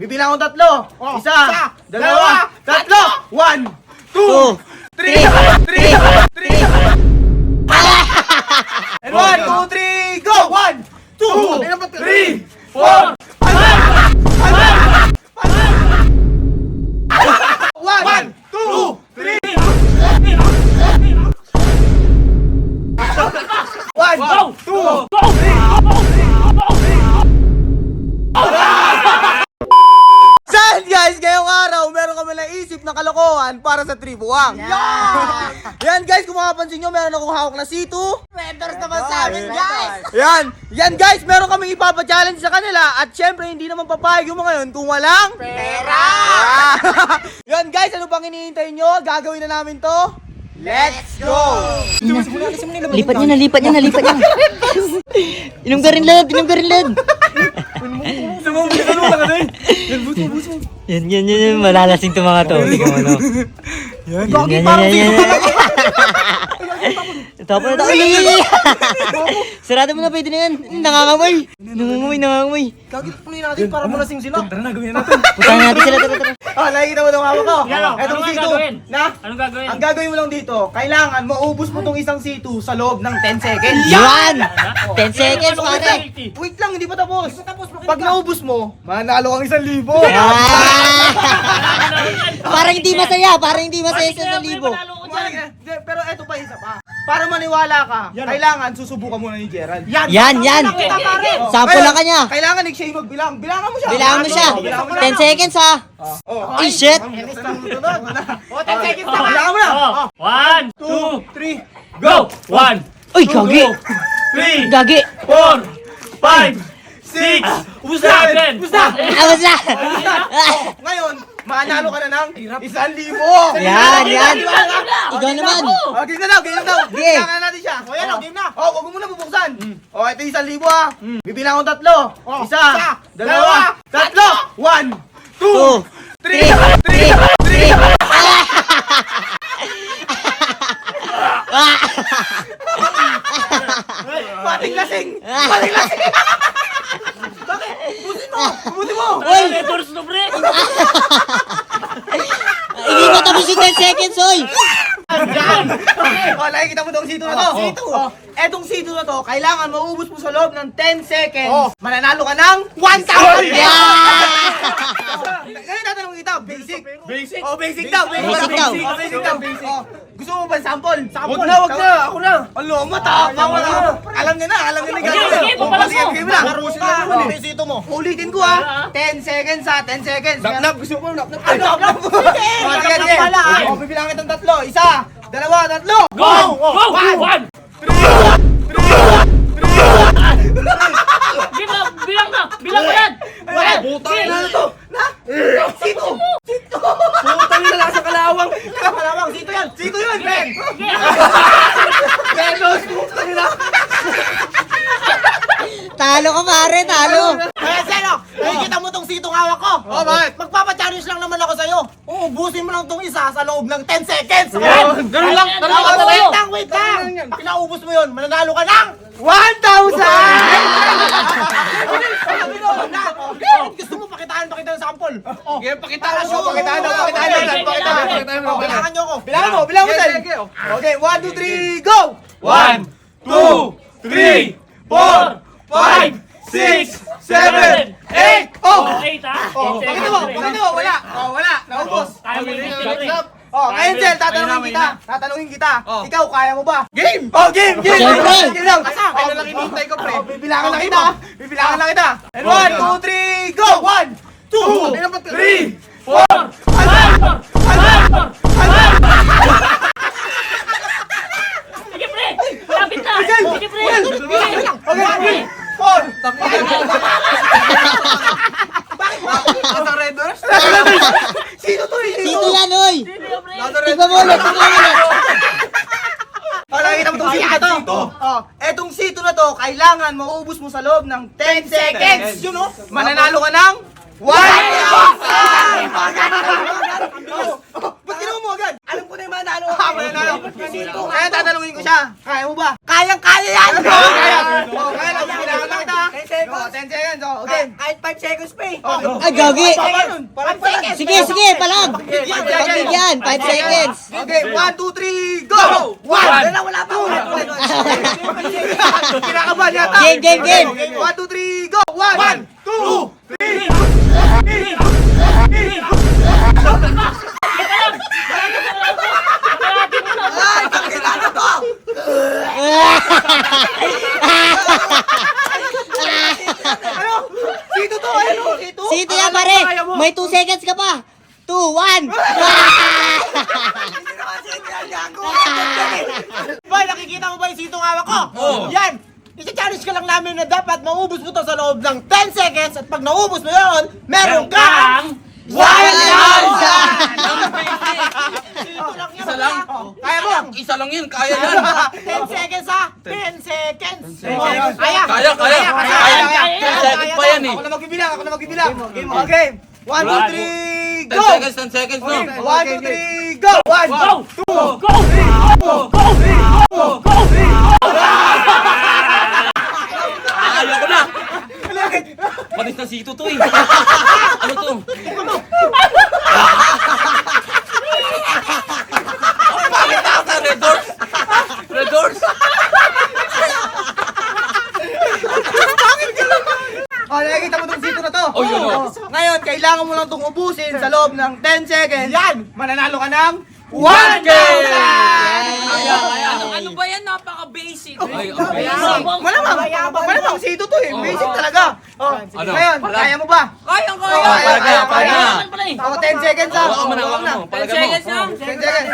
Bibilang ko tatlo. Oh, isa, isa, dalawa, dalawa, tatlo. One, two, Two, three, three, three. And one, two, three, go! One, two, three, four, kalokohan para sa tribuang. Yan! Yan guys, kung makapansin nyo, meron akong hawak na C2. Vendors naman sa amin, guys! Yan! Yan guys, meron kaming ipapa-challenge sa kanila at syempre hindi naman papayag yung mga yun kung walang Pera! Ah! Yan guys, ano pang hinihintay nyo? Gagawin na namin to? Let's go! Lipat niya na, lipat niya na, lipat niya na. Inom ka rin, lad. Inom ka rin, lad. Yan, yan, yan, yan. Malalasing to mga to. Tingnan mo, no? Yan, yan, yan, yan, yan. Tapo na. Sarado mo na, pwede na yan. Nangangamoy. Nangangamoy, nangangamoy. Gagit punin natin para malasing sila. Putahan natin sila, tara, tara. Ah, nakikita mo itong hawak ko? Ano nga C2. gagawin? Na? Anong gagawin? Ang gagawin mo lang dito, kailangan maubos mo tong isang C2 sa loob ng 10 seconds. Yan! 10 seconds, Ano pare. Wait lang, hindi pa tapos. Pag naubos mo, manalo kang isang libo. Parang hindi masaya, parang hindi masaya sa libo. Hindi, Pero eto pa isa pa. Para maniwala ka, kailangan susubukan muna ni Gerald. Yan, yan. Kita pare. Sample lang kanya. Kailangan ni Shay magbilang. Bilangan mo siya. Bilangan mo siya. Oh, bilangan mo 10 seconds ha. Oh. Ay, shit. Oh, 10 seconds na. Bilangan mo na. Oh, one, two, Three. go! One, Uy, gagi. three, Gagi. four, five, six, seven, Awas na. Ngayon, manalo ka na ng isang libo. Yan, yan. Ikaw naman. Oh, game na daw, game na daw. Game. Bilangan na natin siya. O yan, oh, game na. Oh, huwag mo muna bubuksan. Oh, ito isang libo ah. Bibilang ko tatlo. Isa, dalawa, tatlo. One, two, three, three, three. Pating lasing! Pating lasing! Bakit? Busin mo! Busin mo! Uy, Doors to break! 10 seconds, oy. Oh, nakikita mo itong sito na to. Sito. Oh, etong sito na to, kailangan maubos mo sa loob ng 10 seconds. Mananalo ka ng 1,000 Yeah! Ngayon tatanungin kita, basic. Basic? Oh, basic daw. Basic daw. Oh, basic daw. Basic. Oh, gusto mo ba sample? Sample. Wag na, wag na. Ako na. Alo, matapang wala. Alam niya na, alam niya na Sige, gagawin. sige, papalas mo. Lang naman eh. Sito mo. Ulitin ko ah. 10 seconds ha, 10 seconds. Nap-nap, gusto mo nap-nap. Ano? Nap-nap. Oh, sige, sige. Oh, bibilangin itong tatlo. Isa, dalawa, tatlo. Go! Go! One! Bilang, bilang na! Bilang mo yan! Wala. Putang Sige, ina. ano to? Na? Sito. Sito. Putang ina lang sa kalawang. Kalawang, sito yan. Sito yun, Ben. Sige. Belos. Putang ina. Talo ka, pare, talo. Kaya Seno, nakikita mo tong sitong hawak ko. Oh, bakit? Magpapachallenge lang naman ako sa'yo. Uubusin mo lang tong isa sa loob ng 10 seconds. Yan. Ganun lang. Ganun lang. yan. Wait lang, wait lang. Pag naubos mo yun, mananalo ka ng 1,000! Gusto mo pakitaan, pakitaan ng sample. Oh, Sige, pakitaan mo. Pakitaan mo, pakitaan mo. Pakitaan mo, pakitaan mo. bilangan nyo ako. Bilangan mo, bilangan mo. Okay, 1, 2, 3, go! One, two, three, four, 5, 6, 7, 8! Oh! 8 ha? Oh, oh Pakita mo, pakita wala. Oh, wala. Naubos. Tayo mo. Oh, oh Angel, tatanungin kita. Tatanungin kita. Ikaw, kaya mo ba? Game! Oh, game, game! Game, game! Game lang! Ano lang inintay ko, pre? Bibilangan lang kita. Bibilangan lang kita. And 1, 2, 3, go! 1, 2, 3, 4, Sino to? eh? Sino yan, oy? Tignan mo ulit, tignan mo ulit. Oh, nakikita mo itong sito na to. Oh, etong sito na to, kailangan maubos mo sa loob ng 10 seconds. Yun oh. Mananalo ka ng 1,000! Ba't ginawa mo agad? Alam ko na yung mananalo. Ah, mananalo. Kaya tatanungin ko siya. Kaya mo ba? Kaya kayang-kaya yan! Oh, kaya. Oh, kaya lang. Kailangan lang kita. 10 seconds. Oh, 10 seconds. Oh, okay. Kahit 5 seconds pa eh. Oh, Ay, gagi. 5 seconds. Sige, sige, palag. Pagbigyan, 5 seconds. Okay, 1, 2, 3, go! One. Wala, wala pa. Pa. Kinakabahan yata. Game, game, game. 1, 2, 3, go! 1, 2, Ay, tangina na to! Ano? Sito to, ano? Sito? Sito yan, pare. May 2 seconds ka pa. 2, 1. Hindi naman si Ito yan, gago. Boy, nakikita mo ba yung sitong hawak ko? Oo. Yan! Isa-challenge ka lang namin na dapat maubos mo to sa loob ng 10 seconds at pag naubos mo yun, meron kang... Wild Isa lang? Kaya mo? Isa lang yun, kaya yan. 10 seconds ha? 10 seconds! seconds. Kaya! Kaya, kaya. Kaya, Kaya, kaya, kaya. kaya, Second kaya, pa yan eh. Ako na magbibilang, ako na magbibilang. Okay. 1, 2, 3, 10 go! seconds, 10 seconds, no? 1, 2, 3, go! 1, Go! Go! Go! kailangan mo lang itong ubusin sa loob ng 10 seconds. Yan! Mananalo ka ng 1K! Ano, ay, ay, Ano, ano ba yan? Napaka-basic. Ay, okay. Malamang, malamang, malamang si Ito to eh. Basic talaga. Oh, ano? Ngayon, kaya mo ba? Kaya, kaya. Oh, kaya, kaya, kaya. Oh, 10 seconds ah. Oo, manawag mo. 10 seconds lang. 10 seconds.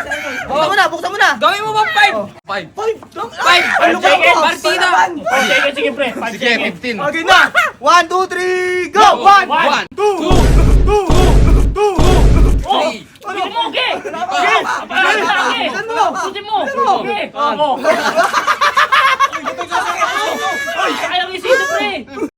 Buksan mo na, buksan mo na. Gawin mo ba 5? 5. 5. 5. Ano ka mo? Partida. Sige, sige pre. Sige, 15. Okay na. 1, 2, 3, go! 1. 1. Susin mo,